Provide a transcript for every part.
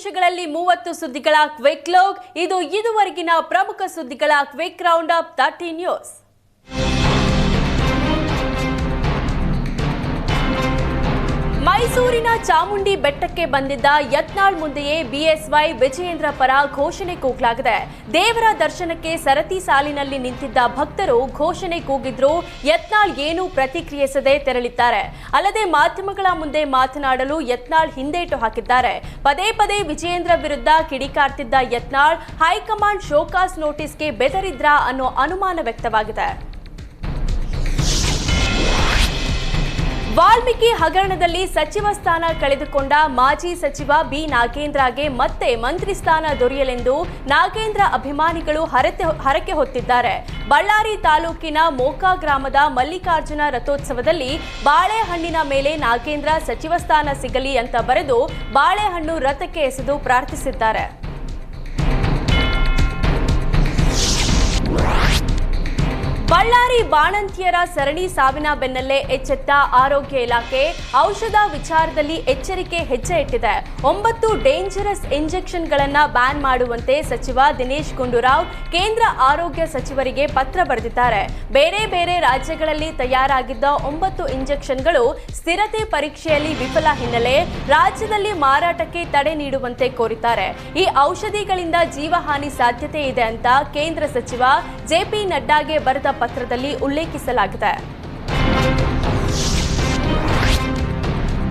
ನಿಮಿಷಗಳಲ್ಲಿ ಮೂವತ್ತು ಸುದ್ದಿಗಳ ಕ್ವಿಕ್ ಲೋಕ್. ಇದು ಇದುವರೆಗಿನ ಪ್ರಮುಖ ಸುದ್ದಿಗಳ quick round up thirty news. ಮೈಸೂರಿನ ಚಾಮುಂಡಿ ಬೆಟ್ಟಕ್ಕೆ ಬಂದಿದ್ದ ಯತ್ನಾಳ್ ಮುಂದೆಯೇ ಬಿಎಸ್ವೈ ವಿಜಯೇಂದ್ರ ಪರ ಘೋಷಣೆ ಕೂಗಲಾಗಿದೆ. ದೇವರ ದರ್ಶನಕ್ಕೆ ಸರತಿ ಸಾಲಿನಲ್ಲಿ ನಿಂತಿದ್ದ ಭಕ್ತರು ಘೋಷಣೆ ಕೂಗಿದ್ರು, ಯತ್ನಾಳ್ ಏನೂ ಪ್ರತಿಕ್ರಿಯಿಸದೆ ತೆರಳಿದ್ದಾರೆ. ಅಲ್ಲದೆ ಮಾಧ್ಯಮಗಳ ಮುಂದೆ ಮಾತನಾಡಲು ಯತ್ನಾಳ್ ಹಿಂದೇಟು ಹಾಕಿದ್ದಾರೆ. ಪದೇ ಪದೇ ವಿಜಯೇಂದ್ರ ವಿರುದ್ಧ ಕಿಡಿಕಾರ್ತಿದ್ದ Yatnal, high command show cause ನೋಟಿಸ್ಗೆ ಬೆದರಿದ್ರಾ ಅನ್ನೋ ಅನುಮಾನ ವ್ಯಕ್ತವಾಗಿದೆ. ವಾಲ್ಮೀಕಿ ಹಗರಣದಲ್ಲಿ ಸಚಿವ ಸ್ಥಾನ ಕಳೆದುಕೊಂಡ ಮಾಜಿ ಸಚಿವ ಬಿ. ನಾಗೇಂದ್ರಗೆ ಮತ್ತೆ ಮಂತ್ರಿ ಸ್ಥಾನ ದೊರೆಯಲೆಂದು ನಾಗೇಂದ್ರ ಅಭಿಮಾನಿಗಳು ಹರತೆ ಹರಕೆ ಹೊತ್ತಿದ್ದಾರೆ. ಬಳ್ಳಾರಿ ತಾಲೂಕಿನ ಮೋಕಾ ಗ್ರಾಮದ ಮಲ್ಲಿಕಾರ್ಜುನ ರಥೋತ್ಸವದಲ್ಲಿ ಬಾಳೆಹಣ್ಣಿನ ಮೇಲೆ ನಾಗೇಂದ್ರ ಸಚಿವ ಸ್ಥಾನ ಸಿಗಲಿ ಅಂತ ಬರೆದು ಬಾಳೆಹಣ್ಣು ರಥಕ್ಕೆ ಎಸೆದು ಪ್ರಾರ್ಥಿಸಿದ್ದಾರೆ. ಬಾಣಂತಿಯರ ಸರಣಿ ಸಾವಿನ ಬೆನ್ನಲ್ಲೇ ಎಚ್ಚೆತ್ತ ಆರೋಗ್ಯ ಇಲಾಖೆ ಔಷಧ ವಿಚಾರದಲ್ಲಿ ಎಚ್ಚರಿಕೆ ಹೆಜ್ಜೆ ಇಟ್ಟಿದೆ. ಒಂಬತ್ತು ಡೇಂಜರಸ್ ಇಂಜೆಕ್ಷನ್ಗಳನ್ನ ಬ್ಯಾನ್ ಮಾಡುವಂತೆ ಸಚಿವ ದಿನೇಶ್ ಗುಂಡೂರಾವ್ ಕೇಂದ್ರ ಆರೋಗ್ಯ ಸಚಿವರಿಗೆ ಪತ್ರ ಬರೆದಿದ್ದಾರೆ. ಬೇರೆ ಬೇರೆ ರಾಜ್ಯಗಳಲ್ಲಿ ತಯಾರಾಗಿದ್ದ ಒಂಬತ್ತು ಇಂಜೆಕ್ಷನ್ಗಳು ಸ್ಥಿರತೆ ಪರೀಕ್ಷೆಯಲ್ಲಿ ವಿಫಲ ಹಿನ್ನೆಲೆ ರಾಜ್ಯದಲ್ಲಿ ಮಾರಾಟಕ್ಕೆ ತಡೆ ನೀಡುವಂತೆ ಕೋರಿದ್ದಾರೆ. ಈ ಔಷಧಿಗಳಿಂದ ಜೀವಹಾನಿ ಸಾಧ್ಯತೆ ಇದೆ ಅಂತ ಕೇಂದ್ರ ಸಚಿವ ಜೆಪಿ ನಡ್ಡಾಗೆ ಬರೆದ ಪತ್ರದಲ್ಲಿ ಉಲ್ಲೇಖಿಸಲಾಗಿದೆ.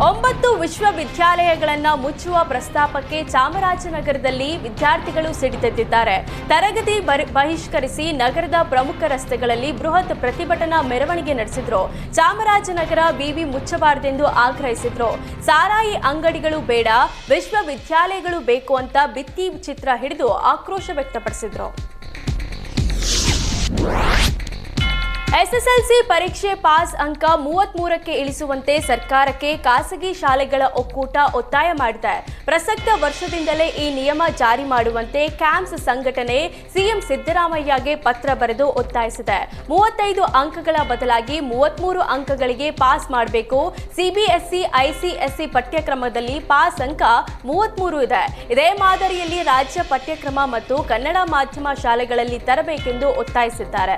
ಒಂಬತ್ತು ವಿಶ್ವವಿದ್ಯಾಲಯಗಳನ್ನು ಮುಚ್ಚುವ ಪ್ರಸ್ತಾಪಕ್ಕೆ ಚಾಮರಾಜನಗರದಲ್ಲಿ ವಿದ್ಯಾರ್ಥಿಗಳು ಸಿಡಿದೆದ್ದಿದ್ದಾರೆ. ತರಗತಿ ಬಹಿಷ್ಕರಿಸಿ ನಗರದ ಪ್ರಮುಖ ರಸ್ತೆಗಳಲ್ಲಿ ಬೃಹತ್ ಪ್ರತಿಭಟನಾ ಮೆರವಣಿಗೆ ನಡೆಸಿದ್ರು. ಚಾಮರಾಜನಗರ ಬಿವಿ ಮುಚ್ಚಬಾರದೆಂದು ಆಗ್ರಹಿಸಿದ್ರು. ಸಾರಾಯಿ ಅಂಗಡಿಗಳು ಬೇಡ, ವಿಶ್ವವಿದ್ಯಾಲಯಗಳು ಬೇಕು ಅಂತ ಭಿತ್ತಿ ಚಿತ್ರ ಹಿಡಿದು ಆಕ್ರೋಶ ವ್ಯಕ್ತಪಡಿಸಿದ್ರು. ಎಸ್ಎಸ್ಎಲ್ಸಿ ಪರೀಕ್ಷೆ ಪಾಸ್ ಅಂಕ ಮೂವತ್ಮೂರಕ್ಕೆ ಇಳಿಸುವಂತೆ ಸರ್ಕಾರಕ್ಕೆ ಖಾಸಗಿ ಶಾಲೆಗಳ ಒಕ್ಕೂಟ ಒತ್ತಾಯ ಮಾಡಿದೆ. ಪ್ರಸಕ್ತ ವರ್ಷದಿಂದಲೇ ಈ ನಿಯಮ ಜಾರಿ ಮಾಡುವಂತೆ ಕ್ಯಾಂಪ್ಸ್ ಸಂಘಟನೆ ಸಿಎಂ ಸಿದ್ದರಾಮಯ್ಯಗೆ ಪತ್ರ ಬರೆದು ಒತ್ತಾಯಿಸಿದೆ. ಮೂವತ್ತೈದು ಅಂಕಗಳ ಬದಲಾಗಿ ಮೂವತ್ಮೂರು ಅಂಕಗಳಿಗೆ ಪಾಸ್ ಮಾಡಬೇಕು. ಸಿಬಿಎಸ್ಇ ಐಸಿಎಸ್ಇ ಪಠ್ಯಕ್ರಮದಲ್ಲಿ ಪಾಸ್ ಅಂಕ ಮೂವತ್ಮೂರು ಇದೆ. ಇದೇ ಮಾದರಿಯಲ್ಲಿ ರಾಜ್ಯ ಪಠ್ಯಕ್ರಮ ಮತ್ತು ಕನ್ನಡ ಮಾಧ್ಯಮ ಶಾಲೆಗಳಲ್ಲಿ ತರಬೇಕೆಂದು ಒತ್ತಾಯಿಸಿದ್ದಾರೆ.